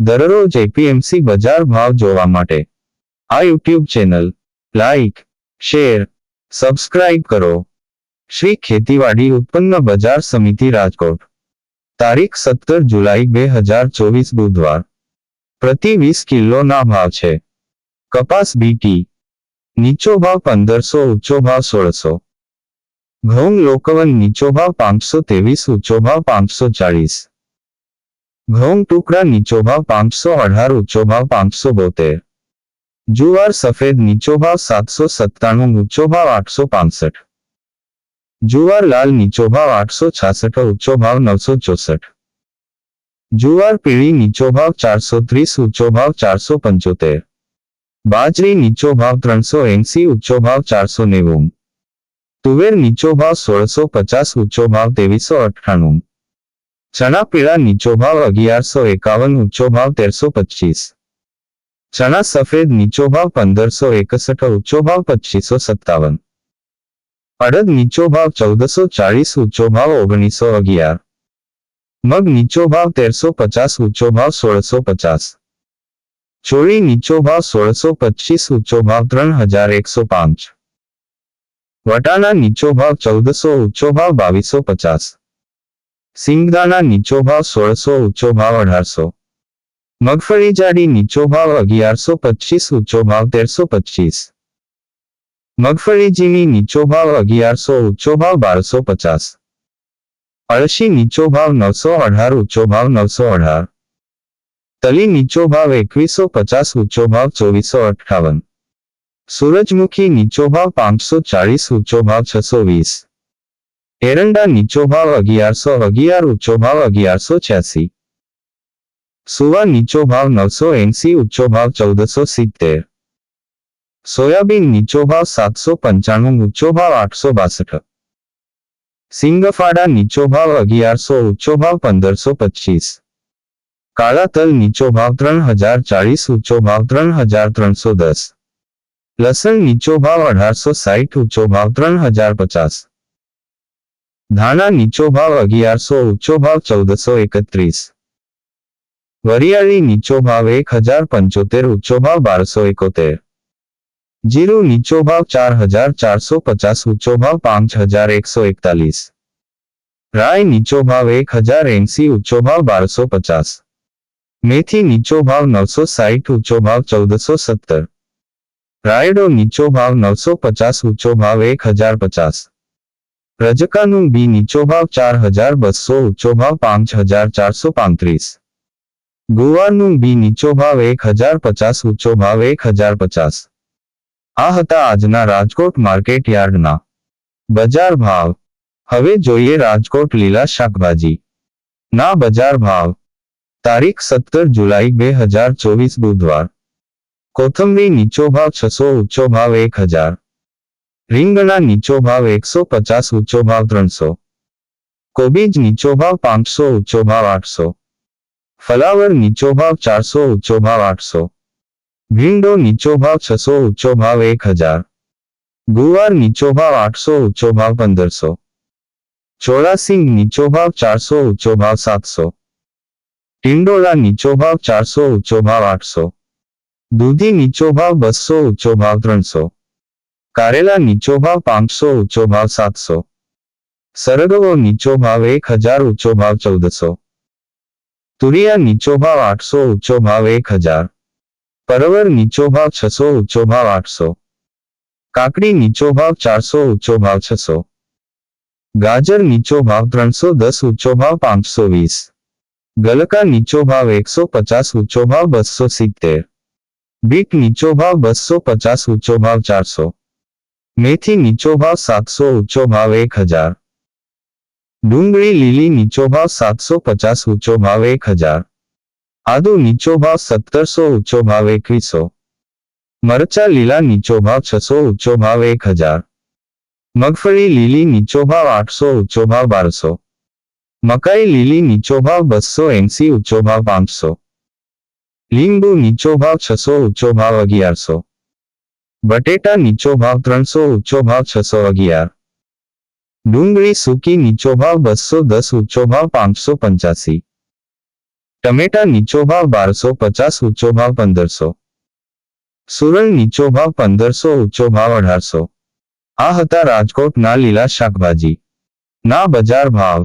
દરરોજ એપીએમસી બજાર ભાવ જોવા માટે. આ YouTube channel like share subscribe કરો. શ્રી ખેતીવાડી ઉત્પન્ન બજાર સમિતિ રાજકોટ. તારીખ સત્તર જુલાઈ બે હજાર ચોવીસ બુધવાર. પ્રતિ વીસ કિલોના ભાવ છે. કપાસ બીટી નીચો ભાવ પંદરસો ઊંચો ભાવ સોળસો. ઘઉં લોકવન નીચો ભાવ પાંચસો ત્રેવીસ ઊંચો ભાવ પાંચસો ચાળીસ. ઘઉં ટુકડા નીચો ભાવ પાંચસો અઢાર ઊંચો ભાવ પાંચસો બોતેર જુવાર સફેદ નીચો ભાવ સાતસો સત્તાણું ઊંચો ભાવ આઠસો પાંસઠ જુવાર લાલ નીચો ભાવ આઠસો છાસઠ ઊંચો ભાવ નવસો ચોસઠ જુવાર પીળી નીચો ભાવ ચારસો ત્રીસ ઊંચો ભાવ ચારસો પંચોતેર બાજરી નીચો ભાવ ત્રણસો એંસી ઊંચો ભાવ ચારસો નેવું તુવેર નીચો ભાવ સોળસો પચાસ ઊંચો ભાવ ત્રેવીસો અઠ્ઠાણું ચણા પીળા નીચો ભાવ અગિયારસો એકાવન ઊંચો ભાવ તેરસો પચીસ ચણા સફેદ નીચો ભાવ પંદરસો એકસઠ ઊંચો ભાવ પચીસો સત્તાવન અડદ નીચો ભાવ ચૌદસો ચાળીસ ઊંચો ભાવ ઓગણીસો અગિયાર મગ નીચો ભાવ તેરસો પચાસ ઊંચો ભાવ સોળસો પચાસ ચોળી નીચો ભાવ સોળસો પચીસ ઊંચો ભાવ ત્રણ હજાર એકસો પાંચ વટાણા નીચો ભાવ ચૌદસો ઊંચો ભાવ બાવીસો પચાસ સિંગદાણા નીચો ભાવ સોળસો ઊંચો ભાવ અઢારસો મગફળી જાડી નીચો ભાવ અગિયારસો પચીસ ઊંચો ભાવ તેરસો પચીસ મગફળી ઝીણી નીચો ભાવ અગિયારસો ઊંચો ભાવ બારસો પચાસ અળશી નીચો ભાવ નવસો અઢાર ઊંચો ભાવ નવસો અઢાર તલી નીચો ભાવ એકવીસો પચાસ ઊંચો ભાવ ચોવીસો અઠ્ઠાવન સૂરજમુખી નીચો ભાવ પાંચસો ચાળીસ ઊંચો ભાવ છસો વીસ એરંડા નીચો ભાવ અગિયારસો અગિયાર ઊંચો ભાવ અગિયારસો છ્યાસી સુવા નીચો ભાવ નવસો એંસી ઊંચો ભાવ ચૌદસો સિત્તેર સોયાબીન નીચો ભાવ સાતસો પંચાણું ઊંચો ભાવ આઠસો બાસઠ સિંગફાડા નીચો ભાવ અગિયારસો ઊંચો ભાવ પંદરસો પચીસ કાળા તલ નીચો ભાવ ત્રણ હજાર ચાળીસ ઊંચો ભાવ ત્રણ હજાર ત્રણસો દસ લસણ નીચો ભાવ અઢારસો સાઠ ઊંચો ભાવ ત્રણ હજાર પચાસ ધાણા નીચો ભાવ અગિયારસો ઊંચો ભાવ ચૌદસો એકત્રીસ વરિયાળી નીચો ભાવ એક હજાર પંચોતેર ઊંચો ભાવ બારસો એકોતેર જીરું નીચો ભાવ ચાર હજાર ચારસો પચાસ ઊંચો ભાવ પાંચ હજાર એકસો એકતાલીસ રાય નીચો ભાવ એક હજાર એંસી ઊંચો ભાવ બારસો પચાસ મેથી નીચો ભાવ નવસો સાઠ ઊંચો ભાવ ચૌદસો સત્તર રાયડો નીચો ભાવ નવસો પચાસ ઊંચો ભાવ એક હજાર પચાસ રજકાનું બી નીચો ભાવ ચાર હજાર બસો, ઊંચો ભાવ પાંચ હજાર ચારસો પાંત્રીસ. ગુવારનું બી નીચો ભાવ એક હજાર પચાસ, ઊંચો ભાવ એક હજાર પચાસ. આ હતા આજના રાજકોટ માર્કેટ યાર્ડના. બજાર ભાવ. હવે જોઈએ રાજકોટ લીલા શાકભાજી. ના બજાર ભાવ. તારીખ સત્તર જુલાઈ બે હજાર ચોવીસ બુધવાર. કોથમરી નીચો ભાવ છસો, ઊંચો ભાવ એક હજાર. રીંગણા નીચો ભાવ એકસો પચાસ, ઊંચો ભાવ ત્રણસો. કોબીજ નીચો ભાવ પાંચસો, ઊંચો ભાવ આઠસો. ફલાવર નીચો ભાવ ચારસો, ઊંચો ભાવ આઠસો. ભીંડો નીચો ભાવ છસો, ઊંચો ભાવ એક હજાર. ગુવાર નીચો ભાવ આઠસો, ઊંચો ભાવ પંદરસો. ચોરાસિંગ નીચો ભાવ ચારસો, ઊંચો ભાવ સાતસો. ટિંડોળા નીચો ભાવ ચારસો, ઊંચો ભાવ આઠસો. દૂધી નીચો ભાવ બસો, ઊંચો ભાવ ત્રણસો. કારેલા નીચો ભાવ પાંચસો ઊંચો ભાવ સાતસો સરગવો નીચો ભાવ એક હજાર ઊંચો ભાવ ચૌદસો તુરિયા નીચો ભાવ આઠસો ઊંચો ભાવ એક હજાર પરવર નીચો ભાવ છસો ઊંચો ભાવ આઠસો કાકડી નીચો ભાવ ચારસો ઊંચો ભાવ છસો ગાજર નીચો ભાવ ત્રણસો દસ ઊંચો ભાવ પાંચસો વીસ ગલકા નીચો ભાવ એકસો પચાસ ઊંચો ભાવ બસો સિત્તેર બીટ નીચો ભાવ બસો પચાસ ઊંચો ભાવ ચારસો મેથી નીચો ભાવ સાતસો ઊંચો ભાવ એક હજાર ડુંગળી લીલી નીચો ભાવ સાતસો પચાસ ઊંચો ભાવ એક હજાર આદુ નીચો ભાવ સત્તરસો ઊંચો ભાવ એકવીસો મરચા લીલા નીચો ભાવ છસો ઊંચો ભાવ એક હજાર મગફળી લીલી નીચો ભાવ આઠસો ઊંચો ભાવ બારસો મકાઈ લીલી નીચો ભાવ બસો એંસી ઊંચો ભાવ પાંચસો લીંબુ નીચો ભાવ છસો ઊંચો ભાવ અગિયારસો બટેટા નીચો ભાવ ત્રણસો ઊંચો ભાવ છસો અગિયાર ડુંગળી સૂકી નીચો ભાવ બસો દસ ઊંચો ભાવ પાંચસો પંચ્યાસી ટમેટા નીચો ભાવ બારસો પચાસ ઊંચો ભાવ પંદરસો સુરલ નીચો ભાવ પંદરસો ઊંચો ભાવ અઢારસો આ હતા રાજકોટના લીલા શાકભાજી ના બજાર ભાવ